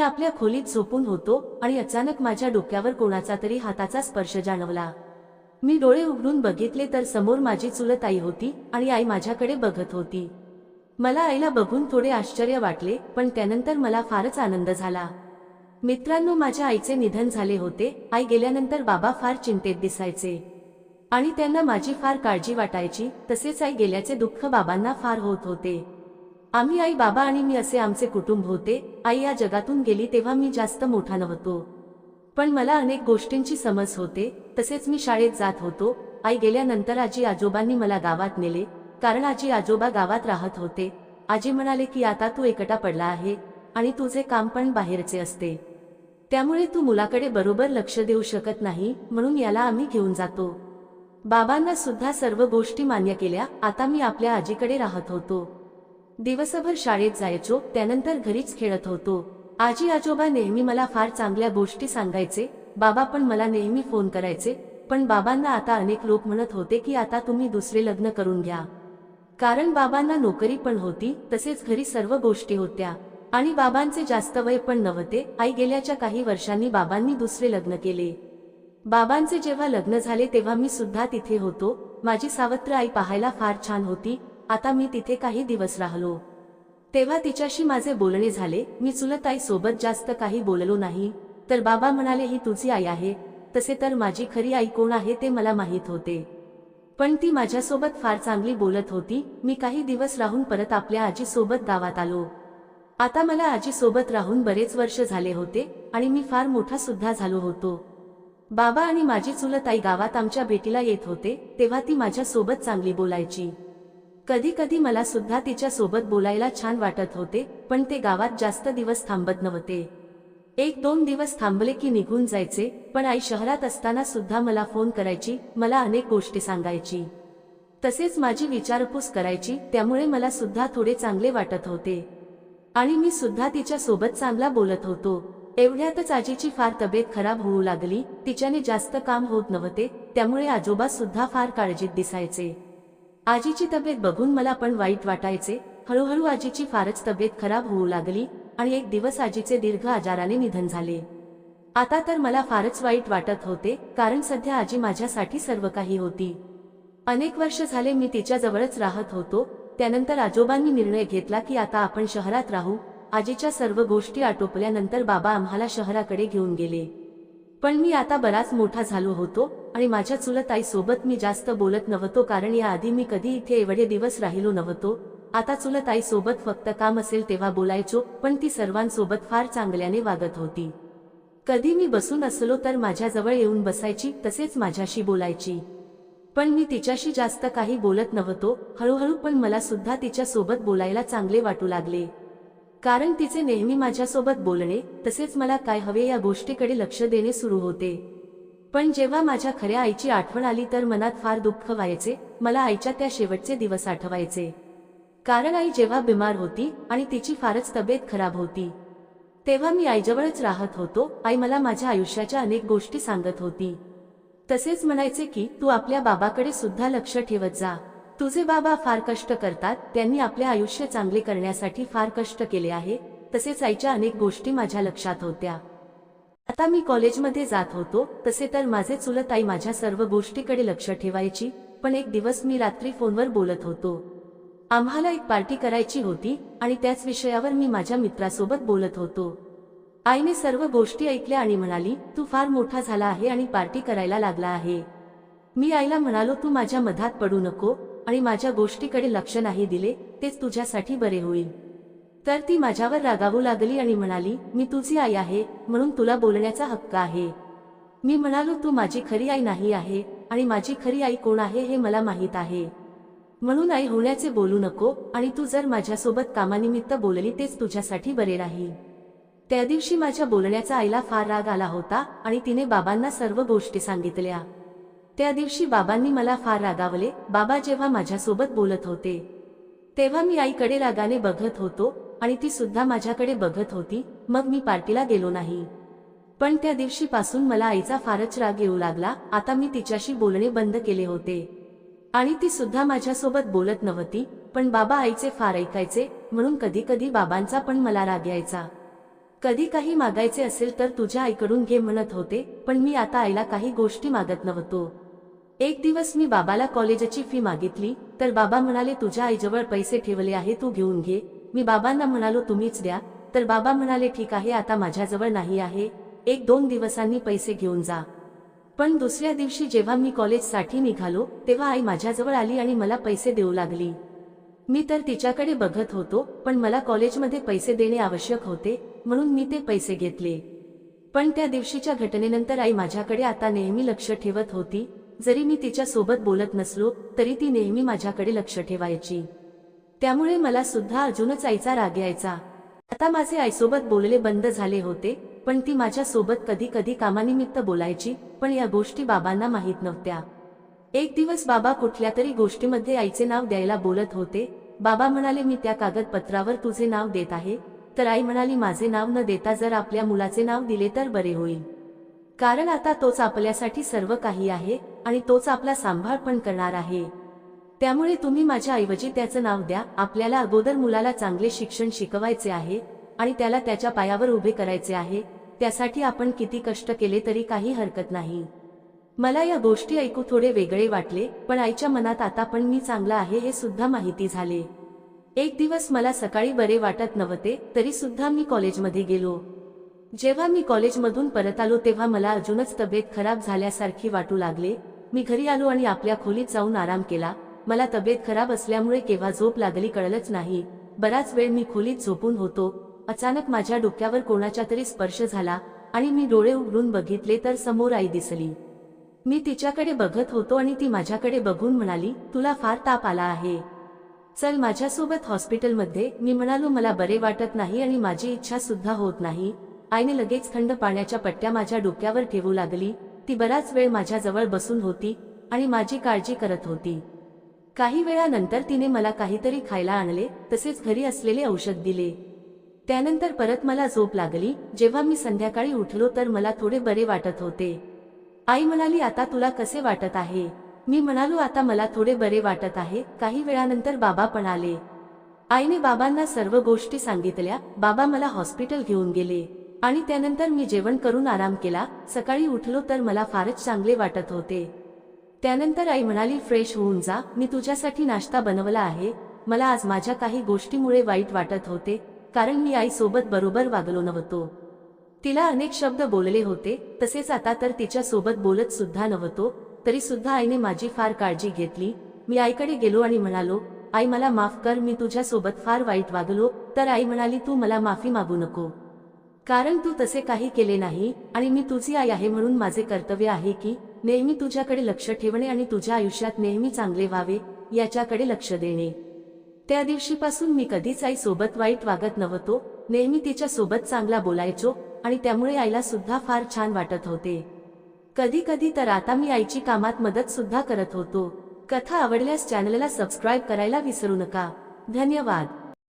मी आपल्या खोलीत झोपून होतो आणि अचानक माझ्या डोक्यावर कोणाचा तरी हाताचा स्पर्श जाणवला. मी डोळे उघडून बघितले तर समोर माझी चुलत आई होती आणि आई माझ्याकडे बघत होती. मला आईला बघून थोडे आश्चर्य वाटले पण त्यानंतर मला फारच आनंद झाला. मित्रांनो माझ्या आईचे निधन झाले होते. आई गेल्यानंतर बाबा फार चिंतेत दिसायचे. आणि त्यांना माझी फार काळजी वाटायची. तसेच आई गेल्याचे दुःख बाबांना फार होत होते. आम्ही आई बाबा आणि मी असे आमचे कुटुंब होते. आई या जगातून गेली तेव्हा मी जास्त मोठा नव्हतो. पण मला अनेक गोष्टींची समज होते. तसेच मी शाळेत जात होतो. आई गेल्यानंतर आजी आजोबांनी मला गावात नेले. कारण आजी आजोबा गावात राहत होते. आजी म्हणाले की आता तू एकटा पडला आहे आणि तुझे काम पण बाहेरचे असते. त्यामुळे तू मुलाकडे बरोबर लक्ष देऊ शकत नाही. म्हणून याला आम्ही घेऊन जातो. बाबांना सुद्धा सर्व गोष्टी मान्य केल्या. आता मी आपल्या आजीकडे राहत होतो. दिवसभर शाळेत जायचो त्यानंतर घरीच खेळत होतो. आजी आजोबा नेहमी मला फार चांगल्या गोष्टी सांगायचे बाबा पण मला नेहमी फोन करायचे पण बाबांना आता अनेक लोक म्हणत होते की आता तुम्ही दुसरे लग्न करून घ्या. कारण बाबांना नोकरी पण होती तसेच घरी सर्व गोष्टी होत्या. आणि बाबांचे जास्त वय पण नव्हते आई गेल्याच्या काही वर्षांनी बाबांनी दुसरे लग्न केले. बाबांचे जेव्हा लग्न झाले तेव्हा मी सुद्धा तिथे होतो माझी सावत्र आई पाहायला फार छान होती आता मी तिथे काही दिवस राहिलो. तेव्हा तिच्याशी माझे बोलणे झाले मी चुलताई सोबत जास्त काही बोललो नाही. तर बाबा म्हणाले ही तुझी आई आहे. तसे तर माझी खरी आई कोण आहे ते मला माहीत होते. पण ती माझ्यासोबत फार चांगली बोलत होती. मी काही दिवस राहून परत आपल्या आजीसोबत गावात आलो. आता मला आजीसोबत राहून बरेच वर्ष झाले होते आणि मी फार मोठा सुद्धा झालो होतो. बाबा आणि माझी चुलत आई गावात आमच्या भेटीला येत होते तेव्हा ती माझ्यासोबत चांगली बोलायची. कधी कधी मला सुद्धा तिच्या सोबत बोलायला छान वाटत होते पण ते गावात जास्त दिवस थांबत नव्हते. एक दोन दिवस थांबले की निघून जायचे पण आई शहरात असताना सुद्धा मला फोन करायची मला अनेक गोष्टी सांगायची. तसेच माझी विचारपूस करायची त्यामुळे मला सुद्धा थोडे चांगले वाटत होते. आणि मी सुद्धा तिच्या सोबत चांगला बोलत होतो. एवढ्यातच आजीची फार तब्येत खराब होऊ लागली तिच्याने जास्त काम होत नव्हते त्यामुळे आजोबा सुद्धा फार काळजीत दिसायचे. आजीची तब्येत बघून मला पण वाईट वाटायचे. हळूहळू आजीची फारच तब्येत खराब होऊ लागली आणि एक दिवस आजीचे दीर्घ आजाराने निधन झाले. आता तर मला फारच वाईट वाटत होते कारण सध्या आजी माझ्यासाठी सर्व काही होती. अनेक वर्ष झाले मी तिच्याजवळच राहत होतो त्यानंतर आजोबांनी निर्णय घेतला की आता आपण शहरात राहू. आजीच्या सर्व गोष्टी आटोपल्यानंतर बाबा आम्हाला शहराकडे घेऊन गेले. पण मी आता बराच मोठा झालो होतो आणि माझ्या चुलत सोबत मी जास्त बोलत नव्हतो कारण याआधी मी कधी इथे एवढे दिवस राहिलो नव्हतो. आता चुलत सोबत फक्त काम असेल तेव्हा बोलायचो पण ती सर्वांसोबत फार चांगल्याने वागत होती. कधी मी बसून असलो तर माझ्याजवळ येऊन बसायची तसेच माझ्याशी बोलायची. पण मी तिच्याशी जास्त काही बोलत नव्हतो हळूहळू पण मला सुद्धा तिच्यासोबत बोलायला चांगले वाटू लागले. कारण तिचे नेहमी माझ्यासोबत बोलणे तसेच मला काय हवे या गोष्टीकडे लक्ष देणे सुरू होते. पण जेव्हा माझ्या खऱ्या आईची आठवण आली तर मनात फार दुःख व्हायचे मला आईच्या त्या शेवटचे दिवस आठवायचे. कारण आई जेव्हा बिमार होती आणि तिची फारच तब्येत खराब होती. तेव्हा मी आईजवळच राहत होतो आई मला माझ्या आयुष्याच्या अनेक गोष्टी सांगत होती. तसेच म्हणायचे की तू आपल्या बाबाकडे सुद्धा लक्ष ठेवत जा. तुझे बाबा फार कष्ट करतात त्यांनी आपले आयुष्य चांगले करण्यासाठी फार कष्ट केले आहे. तसेच आईच्या अनेक गोष्टी माझ्या लक्षात होत्या. आता मी कॉलेजमध्ये जात होतो तसे तर माझे चुलत आई माझ्या सर्व गोष्टीकडे लक्ष ठेवायची पण एक दिवस मी रात्री फोनवर बोलत होतो. आम्हाला एक पार्टी करायची होती आणि त्याच विषयावर मी माझ्या मित्रासोबत बोलत होतो. आईने सर्व गोष्टी ऐकल्या आणि म्हणाली तू फार मोठा झाला आहे आणि पार्टी करायला लागला आहे. मी आईला म्हणालो तू माझ्या मधात पडू नको आणि माझ्या गोष्टीकडे लक्ष नाही दिले तेच तुझ्यासाठी बरे होईल. तर ती माझ्यावर रागावू लागली आणि म्हणाली मी तुझी आई आहे म्हणून तुला बोलण्याचा हक्क आहे. मी म्हणालो तू माझी खरी आई नाही आहे आणि माझी खरी आई कोण आहे हे मला माहीत आहे. म्हणून आई होण्याचे बोलू नको आणि तू जर माझ्यासोबत कामानिमित्त बोलली तेच तुझ्यासाठी बरे राहील. त्या दिवशी माझ्या बोलण्याचा आईला फार राग आला होता आणि तिने बाबांना सर्व गोष्टी सांगितल्या. त्या दिवशी बाबांनी मला फार रागावले बाबा जेव्हा माझ्यासोबत बोलत होते तेव्हा मी आईकडे रागाने बघत होतो आणि ती सुद्धा माझ्याकडे बघत होती मग मी पार्टीला गेलो नाही. पण त्या दिवशीपासून मला आईचा फारच राग येऊ लागला आता मी तिच्याशी बोलणे बंद केले होते. आणि ती सुद्धा माझ्यासोबत बोलत नव्हती पण बाबा आईचे फार ऐकायचे म्हणून कधी कधी बाबांचा पण मला राग यायचा. कधी काही मागायचे असेल तर तुझ्या आईकडून घे म्हणत होते पण मी आता आईला काही गोष्टी मागत नव्हतो. एक दिवस मी बाबाला कॉलेजची फी मागितली तर बाबा म्हणाले तुझ्या आईजवळ पैसे ठेवले आहे तू घेऊन घे मी बाबांना म्हणालो तुम्हीच द्या. तर बाबा म्हणाले ठीक आहे आता माझ्याजवळ नाही आहे. एक दोन दिवसांनी पैसे घेऊन जा. पण दुसऱ्या दिवशी जेव्हा मी कॉलेजसाठी निघालो तेव्हा आई माझ्याजवळ आली आणि मला पैसे देऊ लागली. मी तर तिच्याकडे बघत होतो पण मला कॉलेजमध्ये पैसे देणे आवश्यक होते म्हणून मी ते पैसे घेतले. पण त्या दिवशीच्या घटनेनंतर आई माझ्याकडे आता नेहमी लक्ष ठेवत होती. जरी मी तिच्यासोबत बोलत नसलो तरी ती नेहमी माझ्याकडे लक्ष ठेवायची. त्यामुळे मला सुद्धा अजूनच आईचा राग यायचा. आता माझे आईसोबत बोलले बंद झाले होते पण ती माझ्या सोबत कधी कधी कामानिमित्त बोलायची पण या गोष्टी बाबांना माहीत नव्हत्या. एक दिवस बाबा कुठल्या तरी गोष्टीमध्ये आईचे नाव द्यायला बोलत होते. बाबा म्हणाले मी त्या कागदपत्रावर तुझे नाव देत आहे. तर आई म्हणाली माझे नाव न देता जर आपल्या मुलाचे नाव दिले तर बरे होईल. कारण आता तोच आपल्यासाठी सर्व काही आहे आणि तोच आपला सांभाळ पण करणार आहे. त्यामुळे तुम्ही माझ्या ऐवजी त्याचं नाव द्या. आपल्याला अगोदर मुलाला चांगले शिक्षण शिकवायचे आहे आणि त्याला त्याच्या पायावर उभे करायचे आहे. त्यासाठी आपण किती कष्ट केले तरी काही हरकत नाही. मला या गोष्टी ऐकू थोडे वेगळे वाटले पण आईच्या मनात आता पण मी चांगला आहे हे सुद्धा माहिती झाले. एक दिवस मला सकाळी बरे वाटत नव्हते तरी सुद्धा मी कॉलेजमध्ये गेलो. जेव्हा मी कॉलेजमधून परत आलो तेव्हा मला अजूनच तब्येत खराब झाल्यासारखी वाटू लागले. मी घरी आलो आणि आपल्या खोलीत जाऊन आराम केला. मला तब्येत खराब असल्यामुळे केव्हा झोप लागली कळलंच नाही. बराच वेळ मी खोलीत झोपून होतो. अचानक माझ्या डोक्यावर कोणाच्या तरी स्पर्श झाला आणि मी डोळे उघडून बघितले तर समोर आई दिसली. मी तिच्याकडे बघत होतो आणि ती माझ्याकडे बघून म्हणाली तुला फार ताप आला आहे. चल माझ्यासोबत हॉस्पिटलमध्ये मी म्हणालो मला बरे वाटत नाही आणि माझी इच्छा सुद्धा होत नाही आईने लगेच थंड पाण्याच्या पट्ट्या माझ्या डोक्यावर ठेवू लागली. ती बराच वेळ माझ्याजवळ बसून होती आणि माझी काळजी करत होती. काही वेळानंतर तिने मला काहीतरी खायला आणले तसेच घरी असलेले औषध दिले. त्यानंतर परत मला झोप लागली जेव्हा मी संध्याकाळी उठलो तर मला थोडे बरे वाटत होते. आई म्हणाली आता तुला कसे वाटत आहे? मी म्हणालो आता मला थोडे बरे वाटत आहे. काही वेळानंतर बाबा पण आले. आईने बाबांना सर्व गोष्टी सांगितल्या बाबा मला हॉस्पिटल घेऊन गेले. आणि त्यानंतर मी जेवण करून आराम केला सकाळी उठलो तर मला फारच चांगले वाटत होते. त्यानंतर आई म्हणाली फ्रेश होऊन जा. मी तुझ्यासाठी नाश्ता बनवला आहे. मला आज माझ्या काही गोष्टीमुळे वाईट वाटत होते कारण मी आईसोबत बरोबर वागलो नव्हतो. तिला अनेक शब्द बोलले होते. तसेच आता तर तिच्यासोबत बोलत सुद्धा नव्हतो. तरी सुद्धा आईने माझी फार काळजी घेतली. मी आईकडे गेलो आणि म्हणालो आई मला माफ कर. मी तुझ्यासोबत फार वाईट वागलो. तर आई म्हणाली तू मला माफी मागू नको. कारण तू तसे काही केले नाही आणि मी तुझी आई आहे म्हणून माझे कर्तव्य आहे की नेहमी तुझ्याकडे लक्ष ठेवणे आणि तुझ्या आयुष्यात नेहमी चांगले व्हावे याच्याकडे लक्ष देणे. त्या दिवशीपासून मी कधीच आई सोबत वाईट वागत नव्हतो नेहमी तिच्या सोबत चांगला बोलायचो आणि त्यामुळे आईला सुद्धा फार छान वाटत होते. कधी कधी तर आता मी आईची कामात मदत सुद्धा करत होतो. कथा आवडल्यास चॅनलला सबस्क्राईब करायला विसरू नका. धन्यवाद.